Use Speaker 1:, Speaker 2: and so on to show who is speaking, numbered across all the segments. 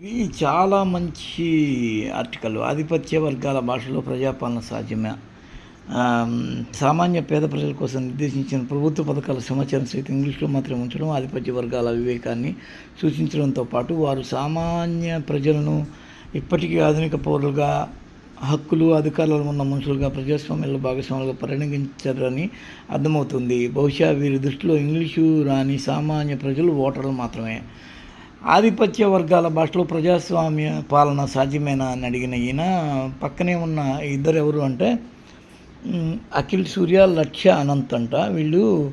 Speaker 1: ఇది చాలా మంచి ఆర్టికల్. ఆధిపత్య వర్గాల భాషలో ప్రజాపాలన సాధ్యమే. సామాన్య పేద ప్రజల కోసం నిర్దేశించిన ప్రభుత్వ పథకాల సమాచారం సైతం ఇంగ్లీష్లో మాత్రమే ఉంచడం ఆధిపత్య వర్గాల వివేకాన్ని సూచించడంతో పాటు వారు సామాన్య ప్రజలను ఇప్పటికీ ఆధునిక పౌరులుగా హక్కులు అధికారాలు ఉన్న మనుషులుగా ప్రజాస్వామ్యంలో భాగస్వాములుగా పరిగణించారని అర్థమవుతుంది. బహుశా వీరి దృష్టిలో ఇంగ్లీషు రాని సామాన్య ప్రజలు ఓటర్లు మాత్రమే. ఆధిపత్య వర్గాల భాషలో ప్రజాస్వామ్య పాలన సాధ్యమేనా అని అడిగిన ఈయన పక్కనే ఉన్న ఇద్దరు ఎవరు అంటే అఖిల్ సూర్య లక్ష్య అనంత్ అంట. వీళ్ళు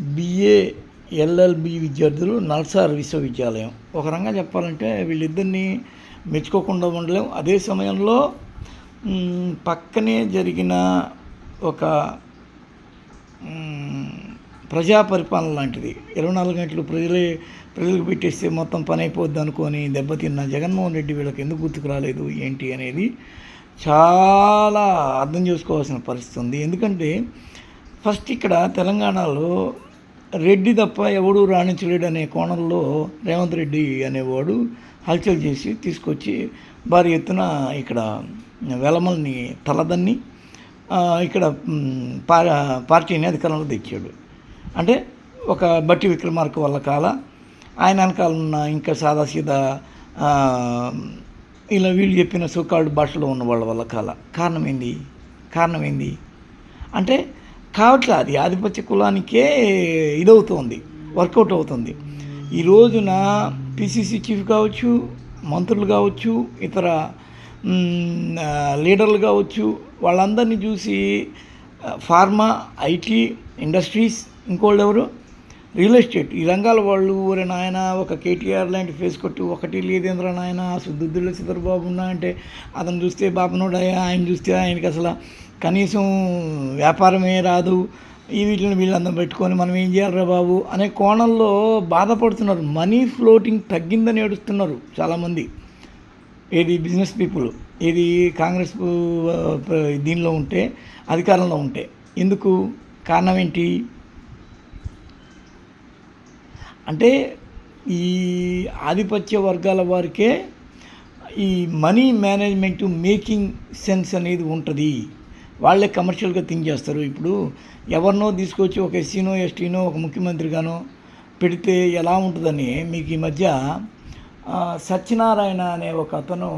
Speaker 1: బిఏ ఎల్ఎల్బి విద్యార్థులు నల్సార్ విశ్వవిద్యాలయం. ఒక రంగా చెప్పాలంటే వీళ్ళిద్దరిని మెచ్చుకోకుండా ఉండలేం. అదే సమయంలో పక్కనే జరిగిన ఒక ప్రజా పరిపాలన లాంటిది. ఇరవై నాలుగు గంటలు ప్రజలే ప్రజలకు పెట్టేస్తే మొత్తం పని అయిపోద్ది అనుకొని దెబ్బతిన్న జగన్మోహన్ రెడ్డి వీళ్ళకి ఎందుకు గుర్తుకు రాలేదు ఏంటి అనేది చాలా అర్థం చేసుకోవాల్సిన పరిస్థితి ఉంది. ఎందుకంటే ఫస్ట్ ఇక్కడ తెలంగాణలో రెడ్డి తప్ప ఎవడు రాణించలేడు అనే కోణంలో రేవంత్ రెడ్డి అనేవాడు హల్చల్ చేసి తీసుకొచ్చి భారీ ఎత్తున ఇక్కడ వెలమల్ని తలదన్ని ఇక్కడ పార్టీని అధికారంలో తెచ్చాడు. అంటే ఒక బట్టి విక్రమార్క వల్ల కాల ఆయన వెనకాల ఉన్న ఇంకా సాదాసీదా ఇలా వీళ్ళు చెప్పిన సుకాళ్ళు భాషలో ఉన్న వాళ్ళ వల్ల కాల. కారణం ఏంది? కారణం ఏంది? అంటే కావట్లే అది ఆధిపత్య కులానికే ఇదవుతుంది వర్కౌట్ అవుతుంది. ఈ రోజున పిసిసి చీఫ్ కావచ్చు మంత్రులు కావచ్చు ఇతర లీడర్లు కావచ్చు వాళ్ళందరినీ చూసి ఫార్మా ఐటీ ఇండస్ట్రీస్ ఇంకోళ్ళు ఎవరు? Real estate. ఈ రంగాల వాళ్ళు ఊరే నాయన ఒక కేటీఆర్ లాంటి ఫేస్ కొట్టి ఒకటి లేదేంద్ర నాయన సుద్దుద్దుల చంద్రబాబు ఉన్నా అంటే అతను చూస్తే బాపనోడయ్య ఆయన చూస్తే ఆయనకి అసలు కనీసం వ్యాపారమే రాదు. ఈ వీటిని వీళ్ళందరం పెట్టుకొని మనం ఏం చేయాలరా బాబు? అనే కోణంలో బాధపడుతున్నారు. మనీ ఫ్లోటింగ్ తగ్గిందని ఏడుస్తున్నారు చాలామంది. ఏది బిజినెస్ పీపుల్ ఏది కాంగ్రెస్ దీనిలో ఉంటే అధికారంలో ఉంటే. ఎందుకు? కారణం ఏంటి? అంటే ఈ ఆధిపత్య వర్గాల వారికే ఈ మనీ మేనేజ్మెంట్ మేకింగ్ సెన్స్ అనేది ఉంటుంది. వాళ్ళే కమర్షియల్గా థింక్ చేస్తారు. ఇప్పుడు ఎవరినో తీసుకొచ్చి ఒక ఎస్సీనో ఎస్టీనో ఒక ముఖ్యమంత్రిగానో పెడితే ఎలా ఉంటుందని మీకు ఈ మధ్య సత్యనారాయణ అనే ఒక అతను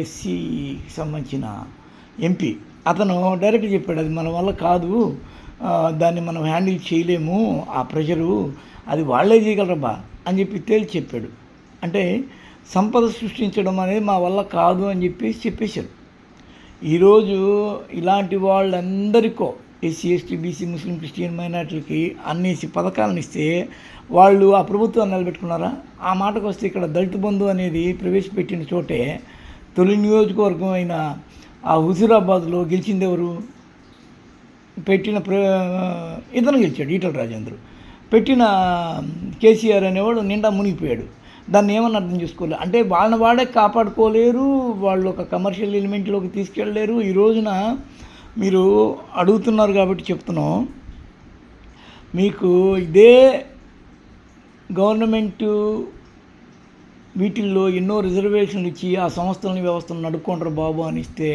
Speaker 1: ఎస్సీకి సంబంధించిన ఎంపీ అతను డైరెక్ట్ చెప్పాడు అది మన వల్ల కాదు దాన్ని మనం హ్యాండిల్ చేయలేము. ఆ ప్రెషరు అది వాళ్ళే చేయగలరబ్బా అని చెప్పి తేల్చి చెప్పాడు అంటే సంపద సృష్టించడం అనేది మా వల్ల కాదు అని చెప్పేసి చెప్పేశారు. ఈరోజు ఇలాంటి వాళ్ళందరికో SC ST BC Muslim Christian మైనార్టీలకి అన్నేసి పథకాలను ఇస్తే వాళ్ళు ఆ ప్రభుత్వాన్ని నిలబెట్టుకున్నారా? ఆ మాటకు వస్తే ఇక్కడ దళిత బంధు అనేది ప్రవేశపెట్టిన చోటే తొలి నియోజకవర్గం అయిన ఆ హుజూరాబాద్లో గెలిచిందెవరు పెట్టిన ప్ర ఇతను గెలిచాడు ఈటల రాజేంద్ర పెట్టిన కేసీఆర్ అనేవాడు నిండా మునిగిపోయాడు. దాన్ని ఏమని అర్థం చేసుకోలేదు అంటే వాళ్ళని వాడే కాపాడుకోలేరు వాళ్ళు ఒక కమర్షియల్ ఎలిమెంట్లోకి తీసుకెళ్ళలేరు. ఈ రోజున మీరు అడుగుతున్నారు కాబట్టి చెప్తున్నాం. మీకు ఇదే గవర్నమెంటు వీటిల్లో ఎన్నో రిజర్వేషన్లు ఇచ్చి ఆ సంస్థలని వ్యవస్థను నడుపుకుంటారు బాబు అని ఇస్తే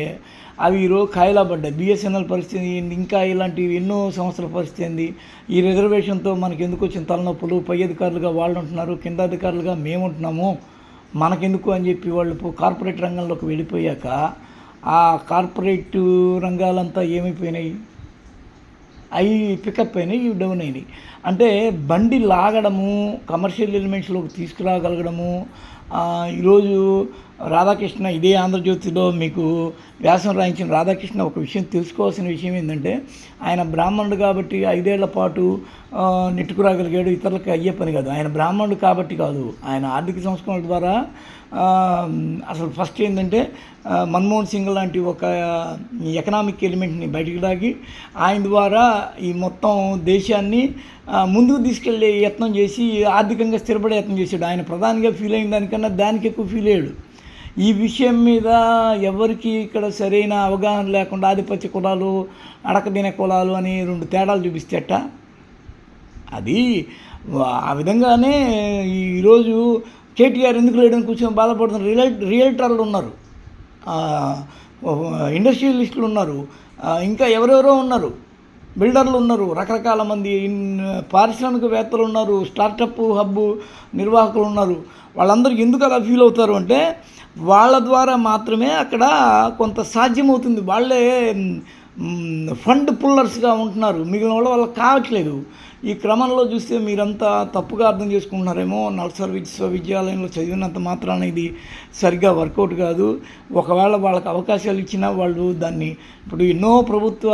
Speaker 1: అవి ఈరోజు కాయలాబడ్డాయి బిఎస్ఎన్ఎల్ పరిస్థితి ఇంకా ఇలాంటివి ఎన్నో సంస్థల పరిస్థితి ఏంది? ఈ రిజర్వేషన్తో మనకి ఎందుకు వచ్చిన తలనొప్పులు పై అధికారులుగా వాళ్ళు ఉంటున్నారు కింద అధికారులుగా మేము ఉంటున్నాము మనకెందుకు అని చెప్పి వాళ్ళు కార్పొరేట్ రంగంలోకి వెళ్ళిపోయాక ఆ కార్పొరేట్ రంగాలంతా ఏమైపోయినాయి? అవి పికప్ అయినాయి ఇవి డౌన్ అయినాయి. అంటే బండి లాగడము కమర్షియల్ ఎలిమెంట్స్లోకి తీసుకురాగలగడము ఈరోజు రాధాకృష్ణ ఇదే ఆంధ్రజ్యోతిలో మీకు వ్యాసం రాయించిన రాధాకృష్ణ ఒక విషయం తెలుసుకోవాల్సిన విషయం ఏంటంటే ఆయన బ్రాహ్మణుడు కాబట్టి ఐదేళ్ళ పాటు నెట్టుకురాగలిగాడు ఇతరులకు అయ్యే పని కాదు. ఆయన బ్రాహ్మణుడు కాబట్టి కాదు. ఆయన ఆర్థిక సంస్కరణల ద్వారా అసలు ఫస్ట్ ఏంటంటే మన్మోహన్ సింగ్ లాంటి ఒక ఎకనామిక్ ఎలిమెంట్ని బయటికి లాగి ఆయన ద్వారా ఈ మొత్తం దేశాన్ని ముందుకు తీసుకెళ్ళే యత్నం చేసి ఆర్థికంగా స్థిరపడే యత్నం చేశాడు. ఆయన ప్రధానిగా ఫీల్ అయిన దానికన్నా దానికి ఎక్కువ ఫీల్ అయ్యాడు. ఈ విషయం మీద ఎవరికి ఇక్కడ సరైన అవగాహన లేకుండా ఆధిపత్య కులాలు అడకదిన కులాలు అని రెండు తేడాలు చూపిస్తే అది ఆ విధంగానే ఈరోజు కేటీఆర్ ఎందుకు లేడని కూర్చొని బాధపడుతున్నారు? రియల్ రియల్టర్లు ఉన్నారు. ఇండస్ట్రియలిస్టులు ఉన్నారు. ఇంకా ఎవరెవరో ఉన్నారు? బిల్డర్లు ఉన్నారు. రకరకాల మంది పారిశ్రామికవేత్తలు ఉన్నారు. స్టార్టప్ హబ్ నిర్వాహకులు ఉన్నారు. వాళ్ళందరూ ఎందుకు అలా ఫీల్ అవుతారు అంటే వాళ్ళ ద్వారా మాత్రమే అక్కడ కొంత సాధ్యమవుతుంది. వాళ్ళే ఫండ్ పుల్లర్స్గా ఉంటున్నారు. మిగిలిన వాళ్ళు వాళ్ళకి కావట్లేదు. ఈ క్రమంలో చూస్తే మీరంతా తప్పుగా అర్థం చేసుకుంటున్నారేమో. నల్సర్ విశ్వవిద్యాలయంలో చదివినంత మాత్రాన ఇది సరిగ్గా వర్కౌట్ కాదు. ఒకవేళ వాళ్ళకి అవకాశాలు ఇచ్చినా వాళ్ళు దాన్ని ఇప్పుడు ఎన్నో ప్రభుత్వ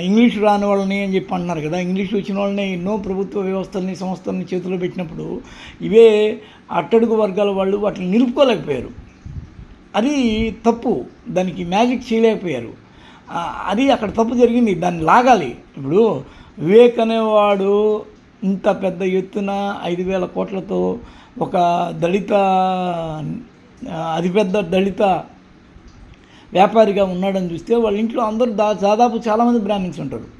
Speaker 1: ఇంగ్లీష్ రాని వాళ్ళని అని చెప్పి అంటున్నారు కదా. ఇంగ్లీష్ వచ్చిన వాళ్ళని ఎన్నో ప్రభుత్వ వ్యవస్థల్ని సంస్థల్ని చేతిలో పెట్టినప్పుడు ఇవే అట్టడుగు వర్గాల వాళ్ళు వాటిని నిలుపుకోలేకపోయారు. అది తప్పు. దానికి మ్యాజిక్ చేయలేకపోయారు. అది అక్కడ తప్పు జరిగింది. దాన్ని లాగాలి. ఇప్పుడు వివేక్ అనేవాడు ఇంత పెద్ద ఎత్తున ఐదు వేల కోట్లతో ఒక దళిత అతిపెద్ద దళిత వ్యాపారిగా ఉన్నాడని చూస్తే వాళ్ళ ఇంట్లో అందరూ దా దాదాపు చాలామంది బ్రాహ్మిన్స్ ఉంటారు.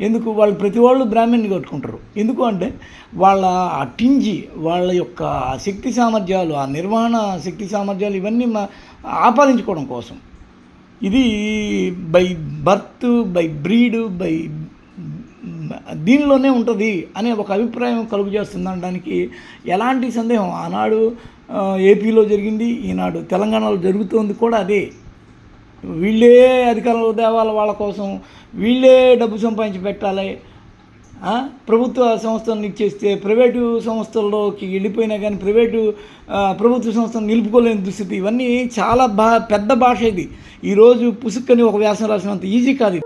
Speaker 1: ఎందుకు వాళ్ళు ప్రతి వాళ్ళు బ్రాహ్మణ్ని కట్టుకుంటారు. ఎందుకు అంటే వాళ్ళ ఆ టింజి వాళ్ళ యొక్క శక్తి సామర్థ్యాలు ఆ నిర్వహణ శక్తి సామర్థ్యాలు ఇవన్నీ మా ఆపాదించుకోవడం కోసం. ఇది by birth by breed by దీనిలోనే ఉంటుంది అనే ఒక అభిప్రాయం కలుగు చేస్తుంది అనడానికి ఎలాంటి సందేహం? ఆనాడు ఏపీలో జరిగింది ఈనాడు తెలంగాణలో జరుగుతోంది కూడా అదే. వీళ్ళే అధికారంలో తేవాలి వాళ్ళ కోసం వీళ్ళే డబ్బు సంపాదించి పెట్టాలి. ప్రభుత్వ సంస్థలను ఇచ్చేస్తే ప్రైవేటు సంస్థల్లోకి వెళ్ళిపోయినా కానీ ప్రైవేటు ప్రభుత్వ సంస్థను నిలుపుకోలేని దుస్థితి. ఇవన్నీ చాలా బా పెద్ద భాష ఇది. ఈరోజు పుసుక్కని ఒక వ్యాసం రాసినంత ఈజీ కాదు